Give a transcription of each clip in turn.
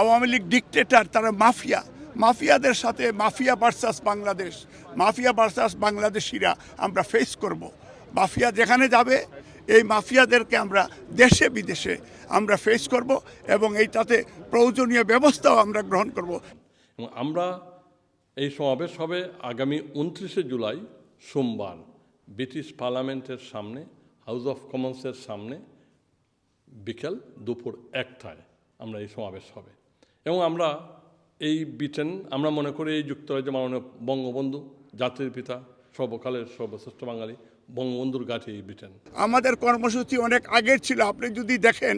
Awami League dictator তারা mafia. মাফিয়াদের সাথে mafia versus Bangladesh. Mafia versus বাংলাদেশিরা আমরা ফেস করব। মাফিয়া যেখানে যাবে, এই মাফিয়াদেরকে আমরা দেশে বিদেশে আমরা ফেস করব এবং এইটাতে প্রয়োজনীয় ব্যবস্থাও আমরা গ্রহণ করব। আমরা এই সমাবেশ হবে আগামী উনত্রিশে জুলাই সোমবার, ব্রিটিশ পার্লামেন্টের সামনে, হাউস অফ কমন্সের সামনে, বিকেল দুপুর একটায় আমরা এই সমাবেশ হবে। এবং আমরা এই ব্রিটেন, আমরা মনে করি এই যুক্তরাজ্য মাননীয় বঙ্গবন্ধু, জাতির পিতা, সর্বকালের সর্বশ্রেষ্ঠ বাঙালি, বঙ্গবন্ধুর গাঠি এই ব্রিটেন। আমাদের কর্মসূচি অনেক আগের ছিল। আপনি যদি দেখেন,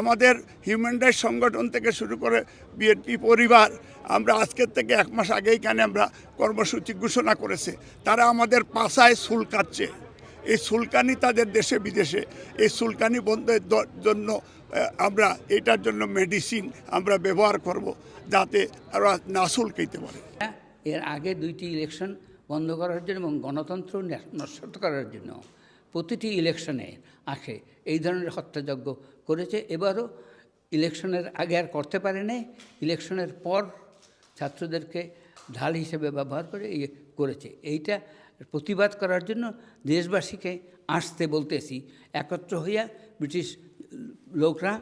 আমাদের হিউম্যান রাইটস সংগঠন থেকে শুরু করে বিএনপি পরিবার, আমরা আজকের থেকে এক মাস আগেই কেন আমরা কর্মসূচি ঘোষণা করেছে। তারা আমাদের পাশায় সুল কাটছে। এই সুলকানি তাদের দেশে বিদেশে। এই সুলকানি বন্ধের জন্য আমরা এটার জন্য মেডিসিন আমরা ব্যবহার করব যাতে ওরা না সুলকাইতে পারে। এর আগে দুইটি ইলেকশন বন্ধ করার জন্য এবং গণতন্ত্র নস্যাৎ করার জন্য প্রতিটি ইলেকশনে আসে এই ধরনের হত্যাযজ্ঞ করেছে। এবারও ইলেকশনের আগে আর করতে পারে ইলেকশনের পর ছাত্রদেরকে ঢাল হিসেবে ব্যবহার করে ইয়ে করেছে। এইটা প্রতিবাদ করার জন্য দেশবাসীকে আসতে বলতেছি। একত্র হইয়া ব্রিটিশ লোকরা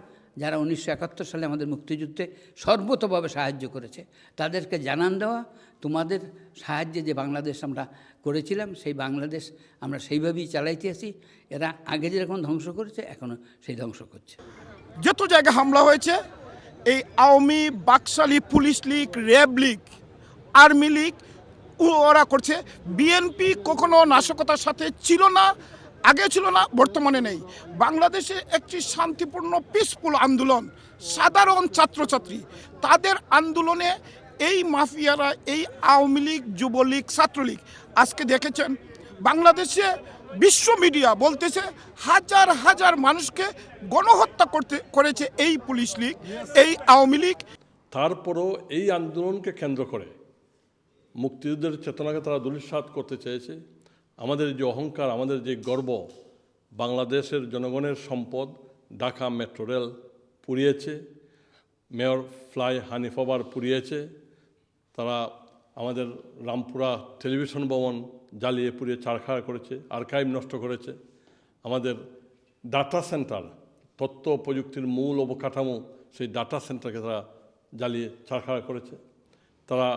যারা উনিশশো একাত্তর সালে আমাদের মুক্তিযুদ্ধে সর্বতভাবে সাহায্য করেছে, তাদেরকে জানান দেওয়া, তোমাদের সাহায্যে যে বাংলাদেশ আমরা করেছিলাম, সেই বাংলাদেশ আমরা সেইভাবেই চালাইতে আছি। এরা আগে যেরকম ধ্বংস করেছে এখনও সেই ধ্বংস করছে। যত জায়গায় হামলা হয়েছে, এই Awami বাকশালী police league, RAB league army league ওরা করছে। বিএনপি কখনো নাশকতার সাথে ছিল না, আগে ছিল না, বর্তমানে নেই। বাংলাদেশে একটি শান্তিপূর্ণ পিসফুল আন্দোলন, সাধারণ ছাত্রছাত্রী। তাদের আন্দোলনে এই মাফিয়ারা, এই আওয়ামী লীগ, যুবলীগ, ছাত্রলীগ আজকে দেখেছেন। বাংলাদেশে বিশ্ব মিডিয়া বলতেছে, হাজার হাজার মানুষকে গণহত্যা করতে, করেছে এই পুলিশ লীগ, এই আওয়ামী লীগ। তারপরও এই আন্দোলনকে কেন্দ্র করে মুক্তিযুদ্ধের চেতনাকে তারা দুলিশাত করতে চেয়েছে। আমাদের যে অহংকার, আমাদের যে গর্ব, বাংলাদেশের জনগণের সম্পদ ঢাকা মেট্রো রেল পুড়িয়েছে, মেয়র ফ্লাই হানিফাবার পুড়িয়েছে, তারা আমাদের রামপুরা টেলিভিশন ভবন জ্বালিয়ে পুড়িয়ে ছাড়খাড় করেছে, আর্কাইভ নষ্ট করেছে। আমাদের ডাটা সেন্টার, তথ্য প্রযুক্তির মূল অবকাঠামো সেই ডাটা সেন্টারকে তারা জ্বালিয়ে ছাড়খাড় করেছে। তারা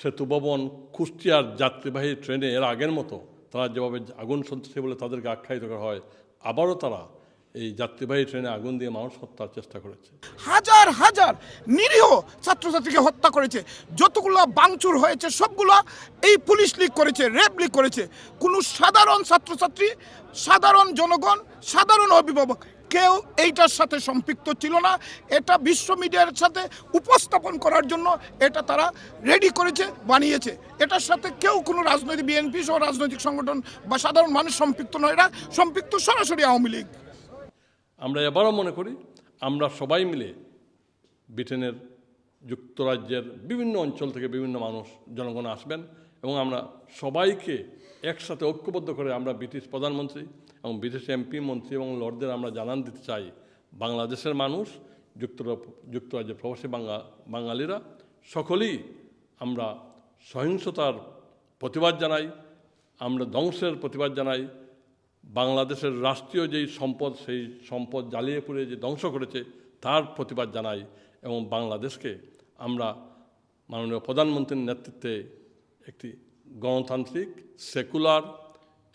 সেতু ভবন, কুষ্টিয়ার যাত্রীবাহী ট্রেনে এর আগের মতো তারা যেভাবে আগুন সন্ত্রাসী বলে তাদেরকে আখ্যায়িত করা হয়, আবারও তারা এই যাত্রীবাহী ট্রেনে আগুন দিয়ে মানুষ হত্যার চেষ্টা করেছে। হাজার হাজার নিরীহ ছাত্রছাত্রীকে হত্যা করেছে। যতগুলো বাংচুর হয়েছে, সবগুলো এই পুলিশ লীগ করেছে র্যাব লীগ করেছে। কোনো সাধারণ ছাত্রছাত্রী, সাধারণ জনগণ, সাধারণ অভিভাবক কেউ এইটার সাথে সম্পৃক্ত ছিল না। এটা বিশ্ব মিডিয়ার সাথে উপস্থাপন করার জন্য এটা তারা রেডি করেছে, বানিয়েছে। এটার সাথে কেউ কোনো রাজনৈতিক বিএনপি সহ রাজনৈতিক সংগঠন বা সাধারণ মানুষ সম্পৃক্ত নয়। এরা সম্পৃক্ত সরাসরি আওয়ামী লীগ। আমরা এবারও মনে করি, আমরা সবাই মিলে ব্রিটেনের যুক্তরাজ্যের বিভিন্ন অঞ্চল থেকে বিভিন্ন মানুষ, জনগণ আসবেন এবং আমরা সবাইকে একসাথে ঐক্যবদ্ধ করে আমরা ব্রিটিশ প্রধানমন্ত্রী এবং ব্রিটিশ এমপি মন্ত্রী এবং লর্ডদের আমরা জানান দিতে চাই, বাংলাদেশের মানুষ, যুক্তরা, যুক্তরাজ্যের প্রবাসী বাঙা বাঙালিরা, সকলেই আমরা সহিংসতার প্রতিবাদ জানাই, আমরা ধ্বংসের প্রতিবাদ জানাই, বাংলাদেশের রাষ্ট্রীয় যেই সম্পদ, সেই সম্পদ জ্বালিয়ে পুড়ে যে ধ্বংস করেছে, তার প্রতিবাদ জানাই এবং বাংলাদেশকে আমরা মাননীয় প্রধানমন্ত্রীর নেতৃত্বে একটি গণতান্ত্রিক, সেকুলার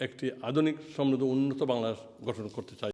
একটি আধুনিক সমৃদ্ধ উন্নত বাংলাদেশ গঠন করতে চাই।